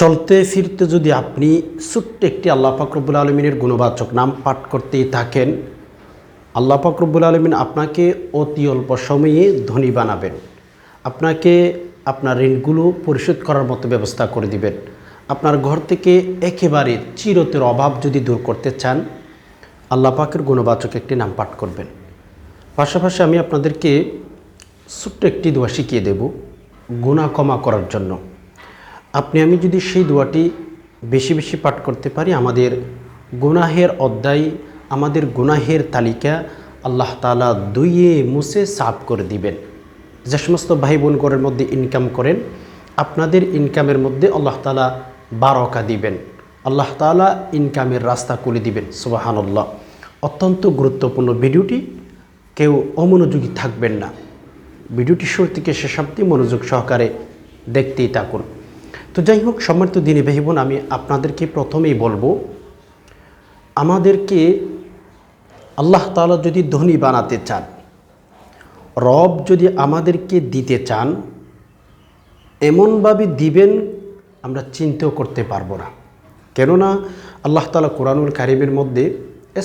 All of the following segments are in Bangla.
চলতে ফিরতে যদি আপনি ছোট্ট একটি আল্লাহ ফাকরবুল আলমিনের গুণবাচক নাম পাঠ করতেই থাকেন, আল্লাহ ফাকরবুল আলমিন আপনাকে অতি অল্প সময়ে ধনী বানাবেন। আপনাকে আপনার ঋণগুলো পরিশোধ করার মতো ব্যবস্থা করে দিবেন। আপনার ঘর থেকে একেবারে চিরতের অভাব যদি দূর করতে চান, আল্লাহ পাকের গুণবাচক একটি নাম পাঠ করবেন। পাশাপাশি আমি আপনাদেরকে ছোট্ট একটি দোয়া শিখিয়ে দেব গুণা ক্ষমা করার জন্য। আপনি, আমি যদি সেই দোয়াটি বেশি বেশি পাঠ করতে পারি, আমাদের গুনাহের অধ্যায়, আমাদের গুনাহের তালিকা আল্লাহ তালা দুইয়ে মুছে সাফ করে দিবেন। যে সমস্ত ভাই বোন ঘরের মধ্যে ইনকাম করেন, আপনাদের ইনকামের মধ্যে আল্লাহ তালা বারকা দিবেন। আল্লাহ তালা ইনকামের রাস্তা খুলে দিবেন, সুবাহানল্লাহ। অত্যন্ত গুরুত্বপূর্ণ ভিডিওটি, কেউ অমনোযোগী থাকবেন না। ভিডিওটি শুরু থেকে শেষ অব্দি মনোযোগ সহকারে দেখতেই থাকুন। তো যাই হোক, সম্মানিত দিনী ভাই আমি আপনাদেরকে প্রথমেই বলব, আমাদেরকে আল্লাহ তাআলা যদি ধনী বানাতে চান, রব যদি আমাদেরকে দিতে চান, এমনভাবে দিবেন, আমরা চিন্তাও করতে পারব না। কেননা, আল্লাহ তালা কোরআনুল কারিমের মধ্যে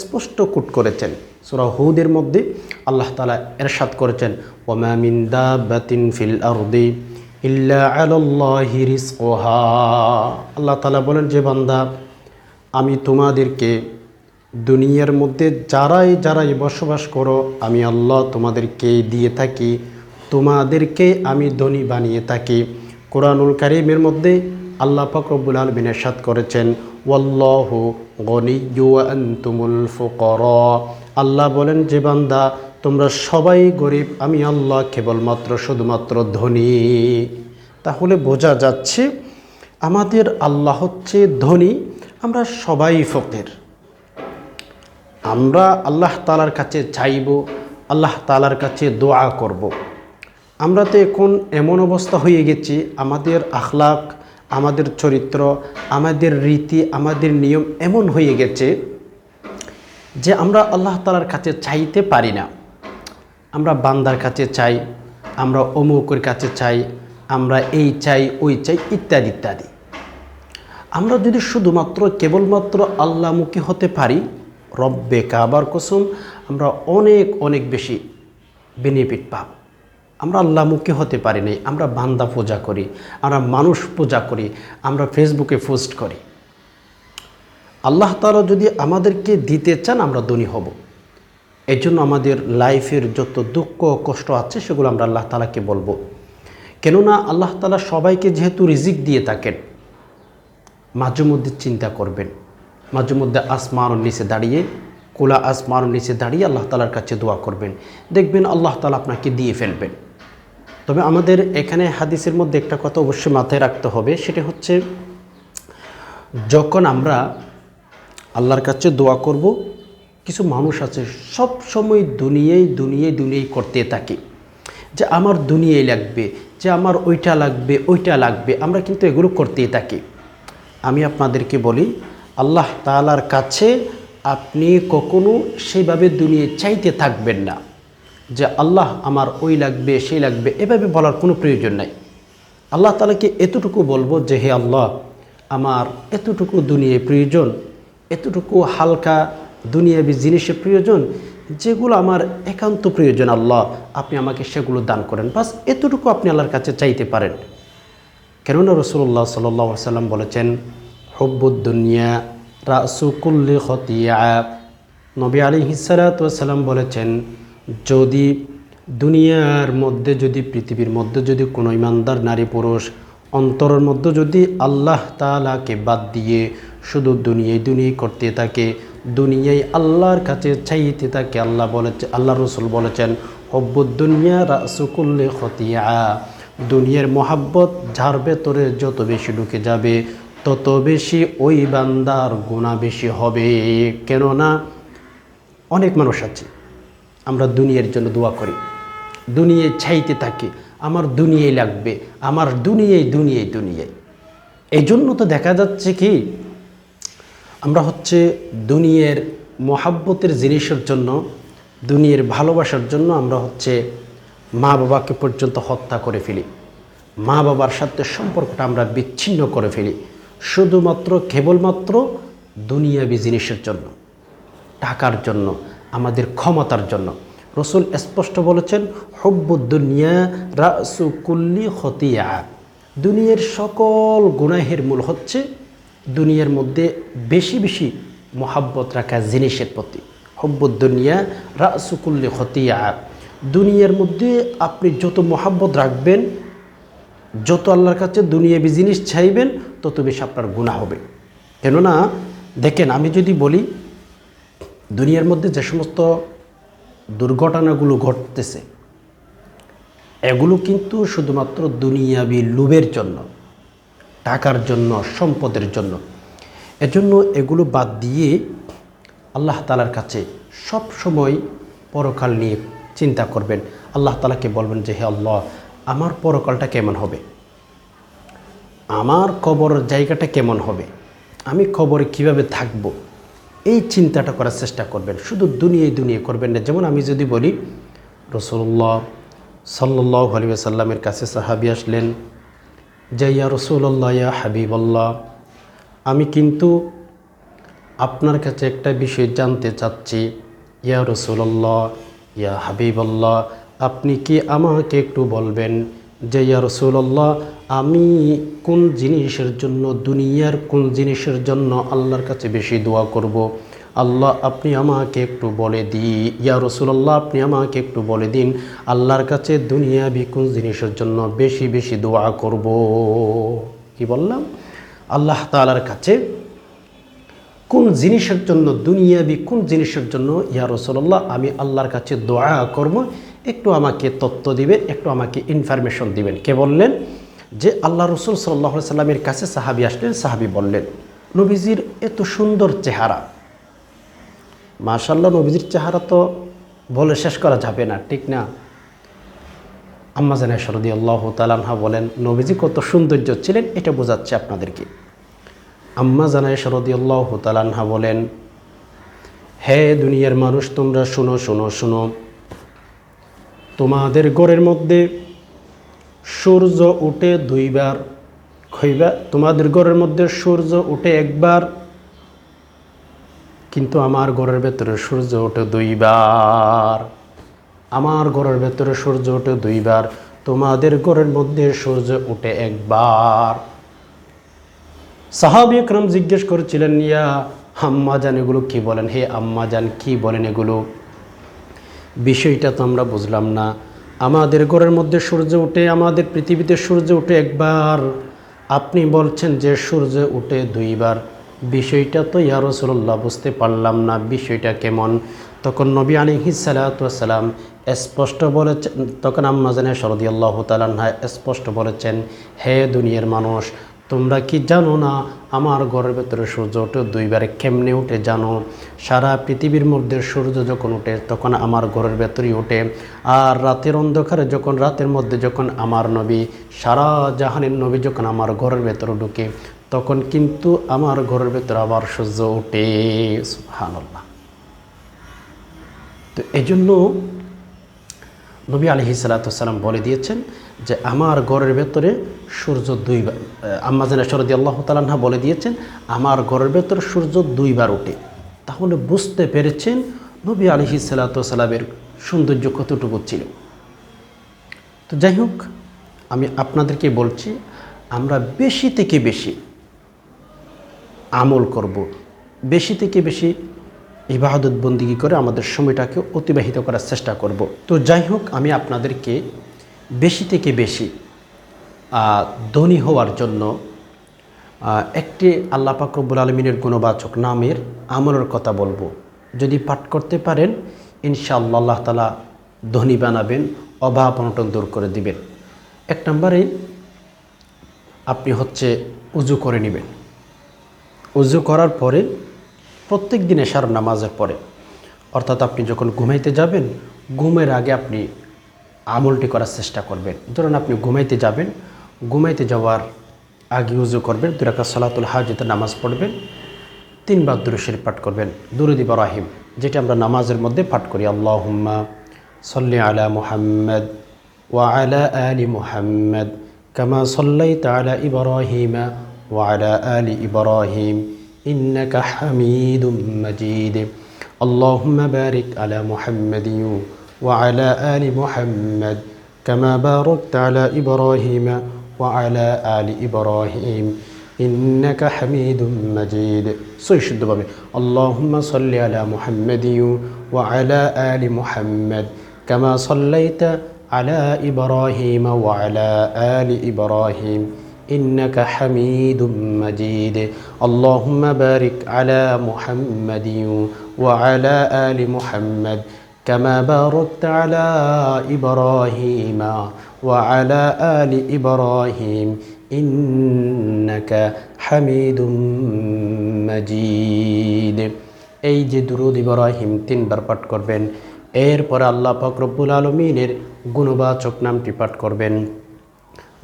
স্পষ্ট কুট করেছেন, সুরা হুদের মধ্যে আল্লাহ তালা এরশাদ করেছেন ওমামিন বাতিন ফিল আরদি ইল্লা আল্লাহ তালা বলেন যে বান্দা, আমি তোমাদেরকে দুনিয়ার মধ্যে যারাই যারাই বসবাস করো, আমি আল্লাহ তোমাদেরকে দিয়ে থাকি, তোমাদেরকে আমি ধনী বানিয়ে থাকি। কোরআনুল কারিমের মধ্যে আল্লাহ ফকরবুল আলমিন এরশাদ করেছেন, ওয়াল্লাহ গনিয়ু আনতুমুল ফুকরা। আল্লাহ বলেন, যে বান্দা তোমরা সবাই গরিব, আমি আল্লাহ কেবলমাত্র, শুধুমাত্র ধনী। তাহলে বোঝা যাচ্ছে আমাদের আল্লাহ হচ্ছে ধনী, আমরা সবাই ফকির। আমরা আল্লাহ তালার কাছে চাইব, আল্লাহ তালার কাছে দোয়া করব। আমরা তো এখন এমন অবস্থা হয়ে গেছি, আমাদের আখলাক, আমাদের চরিত্র, আমাদের রীতি, আমাদের নিয়ম এমন হয়ে গেছে যে আমরা আল্লাহ তালার কাছে চাইতে পারি না। আমরা বান্দার কাছে চাই, আমরা অমুকের কাছে চাই, আমরা এই চাই, ওই চাই, ইত্যাদি ইত্যাদি। আমরা যদি শুধুমাত্র, কেবলমাত্র আল্লাহমুখী হতে পারি, রব্বে কাবার কসম, আমরা অনেক অনেক বেশি বেনিফিট পাব। আমরা আল্লাহমুখী হতে পারি নাই, আমরা বান্দা পূজা করি, আমরা মানুষ পূজা করি, আমরা ফেসবুকে পোস্ট করি। আল্লাহ তালা যদি আমাদেরকে দিতে চান, আমরা ধনী হব। এই জন্য আমাদের লাইফের যত দুঃখ কষ্ট আছে, সেগুলো আমরা আল্লাহ তালাকে বলব। কেননা আল্লাহ তালা সবাইকে যেহেতু রিজিক দিয়ে থাকেন, মাঝে মধ্যে চিন্তা করবেন। মাঝে মধ্যে আসমানোর নিচে দাঁড়িয়ে কোলা আসমানোর নিচে দাঁড়িয়ে আল্লাহ তালার কাছে দোয়া করবেন। দেখবেন আল্লাহ তালা আপনাকে দিয়ে ফেলবেন। তবে আমাদের এখানে হাদিসের মধ্যে একটা কথা অবশ্যই মাথায় রাখতে হবে, সেটা হচ্ছে, যখন আমরা আল্লাহর কাছে দোয়া করব কিছু মানুষ আছে, সব সময় দুনিয়ায় দুনিয়ায় দুনিয়ায় করতে থাকে। যে আমার দুনিয়ায় লাগবে, যে আমার ওইটা লাগবে ওইটা লাগবে, আমরা কিন্তু এগুলো করতেই থাকি। আমি আপনাদেরকে বলি, আল্লাহ তালার কাছে আপনি কখনো সেইভাবে দুনিয়ায় চাইতে থাকবেন না। যে আল্লাহ আমার ওই লাগবে, সেই লাগবে, এভাবে বলার কোনো প্রয়োজন নাই। আল্লাহ তালাকে এতটুকু বলব যে, হে আল্লাহ, আমার এতটুকু দুনিয়ায় প্রয়োজন, এতটুকু হালকা দুনিয়াবি জিনিসের প্রয়োজন, যেগুলো আমার একান্ত প্রয়োজন, আল্লাহ, আপনি আমাকে সেগুলো দান করেন। বাস এতটুকু আপনি আল্লাহর কাছে চাইতে পারেন। কেননা রসুল্লাহ সাল্লাহ সাল্লাম বলেছেন হব্বুদ্দুনিয়া রাসুকুল্লি খতিয়া নবী আলী হিসালাতাম বলেছেন, যদি দুনিয়ার মধ্যে যদি, পৃথিবীর মধ্যে যদি কোনো ইমানদার, নারী, পুরুষ, অন্তরের মধ্যে যদি আল্লাহ তালাকে বাদ দিয়ে শুধু দুনিয়ায় দুনিয়ায় করতে থাকে দুনিয়ায় আল্লাহর কাছে চাইতে থাকে আল্লাহ বলেছে, আল্লাহ রসুল বলেছেন হব্বুদ্দুনিয়া রাসুকুল্লি খতিয়া। দুনিয়ার মোহাব্বত যার ভেতরে যত বেশি ঢুকে যাবে, তত বেশি ওই বান্দার গুণা বেশি হবে। কেননা অনেক মানুষ আছে, আমরা দুনিয়ার জন্য দোয়া করি। দুনিয়ায় চাইতে থাকি, আমার দুনিয়ায় লাগবে, আমার দুনিয়ায় দুনিয়ায় দুনিয়ায়। এই জন্য তো দেখা যাচ্ছে কি আমরা হচ্ছে দুনিয়ার মহাব্বতের জিনিসের জন্য, দুনিয়ার ভালোবাসার জন্য আমরা হচ্ছে মা বাবাকে পর্যন্ত হত্যা করে ফেলি। মা বাবার সাথে সম্পর্কটা আমরা বিচ্ছিন্ন করে ফেলি। শুধুমাত্র, কেবলমাত্র দুনিয়াবি জিনিসের জন্য, টাকার জন্য, আমাদের ক্ষমতার জন্য। রসুল স্পষ্ট বলেছেন হব্বুদ্দুনিয়া রাসুকুল্লি খতিয়া দুনিয়ার সকল গুনাহের মূল হচ্ছে দুনিয়ার মধ্যে বেশি বেশি মোহাব্বত রাখা জিনিসের প্রতি। হব্বুদ্দুনিয়া রাসুকুল্লি খতিয়া দুনিয়ার মধ্যে আপনি যত মোহাব্বত রাখবেন, যত আল্লাহর কাছে দুনিয়াবি জিনিস চাইবেন, তত বেশি আপনার গুণা হবে। কেননা, দেখেন, আমি যদি বলি, দুনিয়ার মধ্যে যে সমস্ত দুর্ঘটনাগুলো ঘটতেছে, এগুলো কিন্তু শুধুমাত্র দুনিয়াবি লোভের জন্য। টাকার জন্য, সম্পদের জন্য। এজন্য এগুলো বাদ দিয়ে আল্লাহ তালার কাছে সব সময় পরকাল নিয়ে চিন্তা করবেন। আল্লাহ তালাকে বলবেন যে, হে আল্লাহ, আমার পরকালটা কেমন হবে? আমার কবরের জায়গাটা কেমন হবে? আমি কবরে কীভাবে থাকব? এই চিন্তাটা করার চেষ্টা করবেন। শুধু দুনিয়ায় দুনিয়া করবেন না। যেমন আমি যদি বলি, রসুল্লাহ সাল্লাহ আলী সাল্লামের কাছে সাহাবি আসলেন যে, ইয়া রসুল্লাহ ইয়া হাবিবল্লাহ, আমি কিন্তু আপনার কাছে একটা বিষয় জানতে চাচ্ছি ইয়া রসুল্লাহ ইয়া হাবিবল্লাহ, আপনি কি আমাকে একটু বলবেন যে, ইয়া রসুল্লাহ আমি কোন জিনিসের জন্য, দুনিয়ার কোন জিনিসের জন্য আল্লাহর কাছে বেশি দোয়া করব। আল্লাহ, আপনি আমাকে একটু বলে দিই। ইয়া রসুল্লাহ আপনি আমাকে একটু বলে দিন, আল্লাহর কাছে দুনিয়াবি কোন জিনিসের জন্য বেশি বেশি দোয়া করব? কি বললাম? আল্লাহ তালার কাছে কোন জিনিসের জন্য, দুনিয়াবি কোন জিনিসের জন্য, ইয়া রসল্লাহ আমি আল্লাহর কাছে দোয়া করব। একটু আমাকে তত্ত্ব দিবেন, একটু আমাকে ইনফরমেশন দিবেন। কে বললেন? যে আল্লাহ রসুল সাল্লাহ সাল্লামের কাছে সাহাবি আসলেন, সাহাবি বললেন, নবীজির এত সুন্দর চেহারা মাশাল্লাহ নবীজির চেহারা তো বলে শেষ করা যাবে না, ঠিক না? আম্মা জানা সরদি আল্লাহ তালানহা বলেন, নবীজি কত সৌন্দর্য ছিলেন এটা বোঝাচ্ছে আপনাদেরকে। আম্মা জানায় শরদি আল্লাহ তালানহা বলেন, হে দুনিয়ার মানুষ, তোমরা শুনো শুনো শুনো। তোমাদের ঘরের মধ্যে সূর্য উঠে দুইবার খইবা তোমাদের ঘরের মধ্যে সূর্য উঠে একবার কিন্তু আমার ঘরের ভেতরে সূর্য ওঠে দুইবার। আমার ঘরের ভেতরে সূর্য ওঠে দুইবার, তোমাদের ঘরের মধ্যে সূর্য উঠে একবার। সাহাবি একরম জিজ্ঞেস করেছিলেন, ইয়া আম্মা জান, এগুলো কী বলেন? হে আম্মা জান, কী বলেন এগুলো? বিষয়টা তো আমরা বুঝলাম না। আমাদের ঘরের মধ্যে সূর্য উঠে আমাদের পৃথিবীতে সূর্য উঠে একবার। আপনি বলছেন যে সূর্য উঠে দুইবার। বিষয়টা তো ইয়া রসুল্লাহ বুঝতে পারলাম না বিষয়টা কেমন। তখন নবী আলী হিসালাতাম স্পষ্ট বলেছেন, তখন আম্মা জানে শরদি আল্লাহ তালান্হা স্পষ্ট বলেছেন, হে দুনিয়ার মানুষ, তোমরা কি জানো না আমার ঘরের ভেতরে সূর্য ওঠে দুইবারে? কেমনে উঠে জানো? সারা পৃথিবীর মধ্যে সূর্য যখন ওঠে, তখন আমার ঘরের ভেতরেই ওঠে। আর রাতের অন্ধকারে যখন, রাতের মধ্যে যখন আমার নবী, সারা জাহানের নবী যখন আমার ঘরের ভেতরে ঢুকে তখন কিন্তু আমার ঘরের ভেতরে আবার সূর্য ওঠে সুহানাল্লাহ তো এই জন্য নবী আলহি সালাতাম বলে দিয়েছেন যে আমার ঘরের ভেতরে সূর্য দুইবার আম্মাজানা শরদি আল্লাহ তালাহা বলে দিয়েছেন, আমার ঘরের ভেতরে সূর্য দুইবার ওঠে। তাহলে বুঝতে পেরেছেন নবী আলহি সালাতামের সৌন্দর্য কতটুকু ছিল। তো যাই হোক, আমি আপনাদেরকে বলছি, আমরা বেশি থেকে বেশি আমল করব। বেশি থেকে বেশি ইবাদত বন্দিগি করে আমাদের সময়টাকে অতিবাহিত করার চেষ্টা করব। তো যাই হোক, আমি আপনাদেরকে বেশি থেকে বেশি ধনী হওয়ার জন্য একটি আল্লাহ পাকরবুল আলমিনের গুণবাচক নামের আমলের কথা বলব। যদি পাঠ করতে পারেন, ইনশাআল্লাহ আল্লাহ তালা ধনী বানাবেন, অভাব অনটন দূর করে দিবেন। এক নম্বরে আপনি হচ্ছে উজু করে নেবেন। উজু করার পরে, প্রত্যেক দিন এশার নামাজের পরে। অর্থাৎ আপনি যখন ঘুমাইতে যাবেন, ঘুমের আগে আপনি আমলটি করার চেষ্টা করবেন। ধরুন আপনি ঘুমাইতে যাবেন, ঘুমাইতে যাওয়ার আগে উজু করবেন দুরাকা সালাতুল হাজিতে নামাজ পড়বেন, তিনবার দুরুশের পাঠ করবেন। দুরুদি রাহিম যেটা আমরা নামাজের মধ্যে পাঠ করি। আল্লাহ হুম্মা সল্লি আলা মুহাম্মদ ওয়া আলা আলি মুহাম্মদ, কামা সল্লাই তালা ইবরাহিমা وعلى آل إبراهيم إنك حميد مجيد. اللهم بارك على محمد وعلى آل محمد كما باركت على إبراهيم وعلى آل إبراهيم. إنك حميد مجيد. سيشد بابي. اللهم صل على محمد وعلى آل محمد كما صليت على إبراهيم وعلى آل إبراهيم. إنك حميد مجيد اللهم بارك على محمد وعلى آل محمد كما باركت على إبراهيم وعلى آل إبراهيم إنك حميد مجيد এই যে দুরুদ ইব্রাহিম তিনবার পাঠ করবেন এরপরে আল্লাহ পাক রব্বুল আলমিনের গুণবাচক নামটি পাঠ করবেন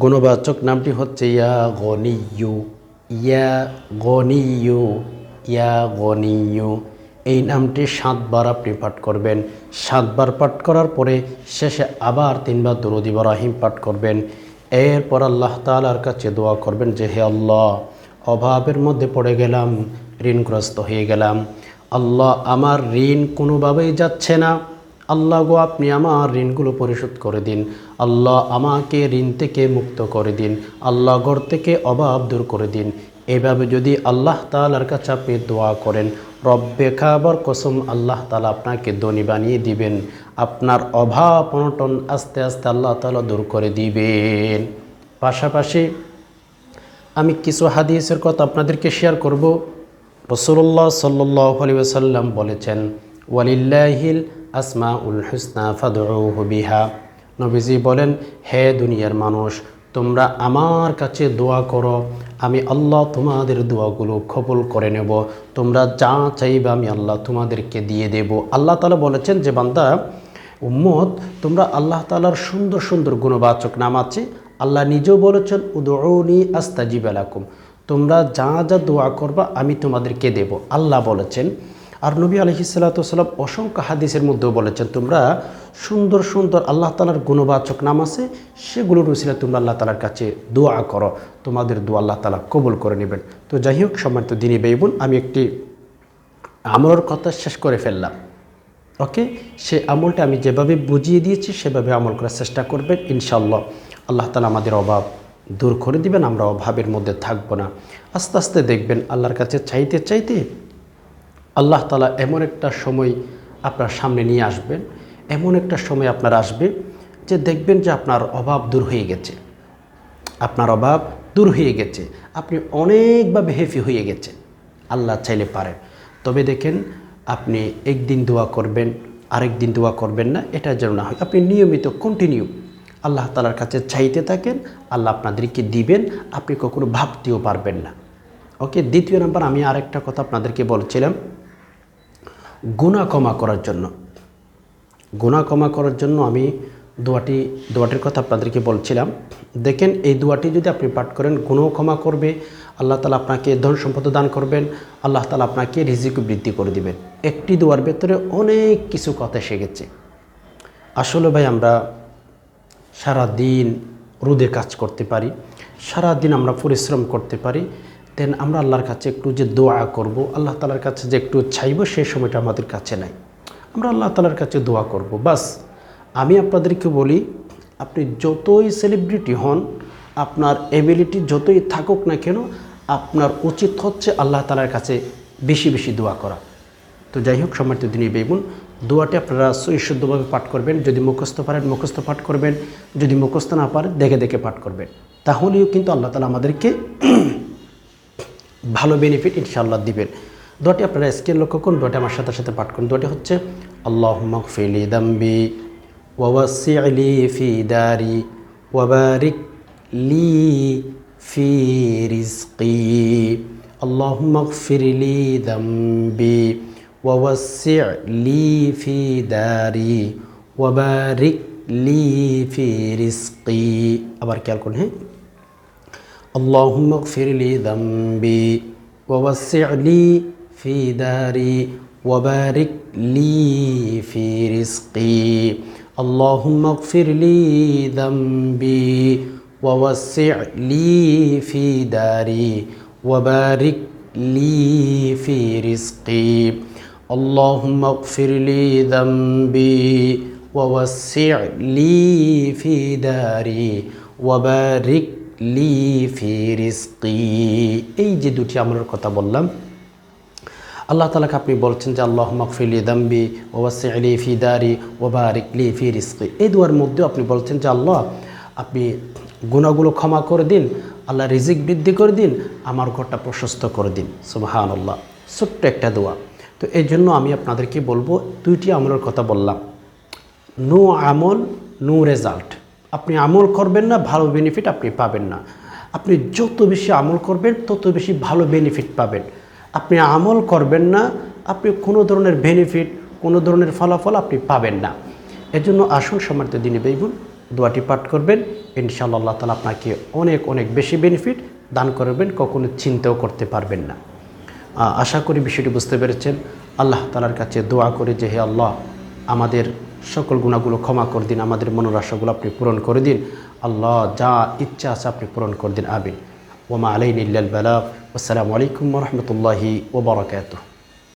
গুণবাচক নামটি হচ্ছে ইয়া গনিয়ু ইয়া গনিয়ু ইয়া গনিয়ু এই নামটি সাতবার আপনি পাঠ করবেন। সাতবার পাঠ করার পরে শেষে আবার তিনবার দরুদ ইব্রাহিম পাঠ করবেন। এরপর আল্লাহ তালার কাছে দোয়া করবেন যে, হে আল্লাহ, অভাবের মধ্যে পড়ে গেলাম, ঋণগ্রস্ত হয়ে গেলাম। আল্লাহ, আমার ঋণ কোনোভাবেই যাচ্ছে না। আল্লাহ গো, আপনি আমার ঋণগুলো পরিশোধ করে দিন। আল্লাহ আমাকে ঋণ থেকে মুক্ত করে দিন। আল্লাহ ঘর থেকে অভাব দূর করে দিন। এভাবে যদি আল্লাহ তালার কাছে আপনি দোয়া করেন, রব্বে খাবার কসম আল্লাহ তালা আপনাকে ধনী বানিয়ে দিবেন। আপনার অভাব অনটন আস্তে আস্তে আল্লাহ তালা দূর করে দিবেন। পাশাপাশি আমি কিছু হাদিসের কথা আপনাদেরকে শেয়ার করব। রসুল্লাহ সাল্লাহ আলী সাল্লাম বলেছেন, ওয়ালিল্লাহিল আসমা উল হুসনা ফাদুহ বিহা। নবীজি বলেন, হে দুনিয়ার মানুষ, তোমরা আমার কাছে দোয়া করো। আমি আল্লাহ তোমাদের দোয়াগুলো কবুল করে নেব। তোমরা যা চাইবে আমি আল্লাহ তোমাদেরকে দিয়ে দেব। আল্লাহ তালা বলেছেন যে, বান্দা, উম্মত, তোমরা আল্লাহ তালার সুন্দর সুন্দর গুণবাচক নাম আছে। আল্লাহ নিজেও বলেছেন উদৌনি আস্তাজিব আলাকুম। তোমরা যা যা দোয়া করবা আমি তোমাদেরকে দেব। আল্লাহ বলেছেন আর নবী আলহিসাল্লাম অসংখ্য হাদিসের মধ্যেও বলেছেন, তোমরা সুন্দর সুন্দর আল্লাহ তালার গুণবাচক নাম আছে, সেগুলোর উচিলে তোমরা আল্লাহ তালার কাছে দোয়া করো। তোমাদের দোয়া আল্লাহ তালা কবুল করে নেবেন। তো যাই হোক, সম্মানিত দিনী বেইবুন আমি একটি আমলের কথা শেষ করে ফেললাম। ওকে? সে আমলটা আমি যেভাবে বুঝিয়ে দিয়েছি, সেভাবে আমল করার চেষ্টা করবেন ইনশাল্লাহ আল্লাহ তালা আমাদের অভাব দূর করে দিবেন, আমরা অভাবের মধ্যে থাকব না। আস্তে আস্তে দেখবেন, আল্লাহর কাছে চাইতে চাইতে আল্লাহ তালা এমন একটা সময় আপনার সামনে নিয়ে আসবেন, এমন একটা সময় আপনার আসবে যে দেখবেন যে আপনার অভাব দূর হয়ে গেছে। আপনার অভাব দূর হয়ে গেছে। আপনি অনেকভাবে হেফি হয়ে গেছে। আল্লাহ চাইলে পারেন। তবে দেখেন, আপনি একদিন দোয়া করবেন আরেক দিন দোয়া করবেন না, এটা যেন না হয়। আপনি নিয়মিত কন্টিনিউ আল্লাহ তালার কাছে চাইতে থাকেন, আল্লাহ আপনাদেরকে দিবেন, আপনি কখনো ভাবতেও পারবেন না। ওকে দ্বিতীয় নাম্বার, আমি আরেকটা কথা আপনাদেরকে বলছিলাম। গুণা ক্ষমা করার জন্য। গুণা ক্ষমা করার জন্য আমি দোয়াটি, দোয়াটির কথা আপনাদেরকে বলছিলাম। দেখেন, এই দোয়াটি যদি আপনি পাঠ করেন গুণও ক্ষমা করবে, আল্লাহ তালা আপনাকে ধন সম্পদ দান করবেন, আল্লাহ তালা আপনাকে রিজিক বৃদ্ধি করে দিবেন। একটি দোয়ার ভেতরে অনেক কিছু কথা এসে গেছে। আসলে ভাই, আমরা সারা দিন রোদে কাজ করতে পারি সারা দিন আমরা পরিশ্রম করতে পারি দেন আমরা আল্লাহর কাছে একটু যে দোয়া করব, আল্লাহ তালার কাছে যে একটু চাইব সেই সময়টা আমাদের কাছে নাই। আমরা আল্লাহ তালার কাছে দোয়া করব। বাস, আমি আপনাদেরকে বলি, আপনি যতই সেলিব্রিটি হন, আপনার এবিলিটি যতই থাকুক না কেন, আপনার উচিত হচ্ছে আল্লাহ তালার কাছে বেশি বেশি দোয়া করা। তো যাই হোক, সম্মানিত দিনী বেগুন দোয়াটি আপনারা সুশুদ্ধভাবে পাঠ করবেন। যদি মুখস্থ পারেন, মুখস্থ পাঠ করবেন। যদি মুখস্থ না পারেন, দেখে দেখে পাঠ করবেন। তাহলেও কিন্তু আল্লাহ তালা আমাদেরকে ভালো বেনিফিট ইনশাআল্লাহ দিবেন। দোয়াটি আপনারা স্ক্রিন লক্ষ্য করুন দোয়াটি আমার সাথে সাথে পাঠ করুন। দোয়াটি হচ্ছে আল্লাহ মকফিলি দাম্বি ওয়াসিলি ফি দারি ওয়াবারিক লি ফি রিজকি। আল্লাহ ফিরিলি দাম্বি ওয়াসিলি ফি দারি ওয়াবারিক লি ফি রিজকি। আবার খেয়াল করুন হ্যাঁ? اللهم اغفر لي ذنبي ووسع لي في داري وبارك لي في رزقي. اللهم اغفر لي ذنبي ووسع لي في داري وبارك لي في رزقي. اللهم اغفر لي ذنبي ووسع لي في داري وبارك লি ফি এই যে দুটি আমলের কথা বললাম, আল্লাহ তালাকে আপনি বলছেন যে আল্লাহ মকফিলি দাম্বি ওয়াসি আলি ফি দারি ওবারিক লি ফি এই দুয়ার মধ্যেও আপনি বলছেন যে, আল্লাহ, আপনি গুণাগুলো ক্ষমা করে দিন, আল্লাহ রিজিক বৃদ্ধি করে দিন, আমার ঘরটা প্রশস্ত করে দিন। সুবাহান আল্লাহ ছোট্ট একটা দোয়া। তো এই জন্য আমি আপনাদেরকে বলব, দুইটি আমলের কথা বললাম। নো আমল, নো রেজাল্ট। আপনি আমল করবেন না, ভালো বেনিফিট আপনি পাবেন না। আপনি যত বেশি আমল করবেন, তত বেশি ভালো বেনিফিট পাবেন। আপনি আমল করবেন না, আপনি কোনো ধরনের বেনিফিট কোনো ধরনের ফলাফল আপনি পাবেন না। এজন্য আসুন সম্মানিত দিনে বেগুন দোয়াটি পাঠ করবেন। ইনশাআল্লাহ আল্লাহ তালা আপনাকে অনেক অনেক বেশি বেনিফিট দান করবেন, কখনো চিন্তাও করতে পারবেন না। আশা করি বিষয়টি বুঝতে পেরেছেন। আল্লাহ তালার কাছে দোয়া করে যে, হে আল্লাহ, আমাদের সকল গুণাগুলো ক্ষমা করে দিন, আমাদের মনোরাশাগুলো আপনি পূরণ করে দিন। আল্লাহ যা ইচ্ছা আছে আপনি পূরণ করে দিন আবিন ওমা আলাইন ইল্লাল বালা আসসালামু আলাইকুম রহমতুল্লাহি ওবরাকাতুহ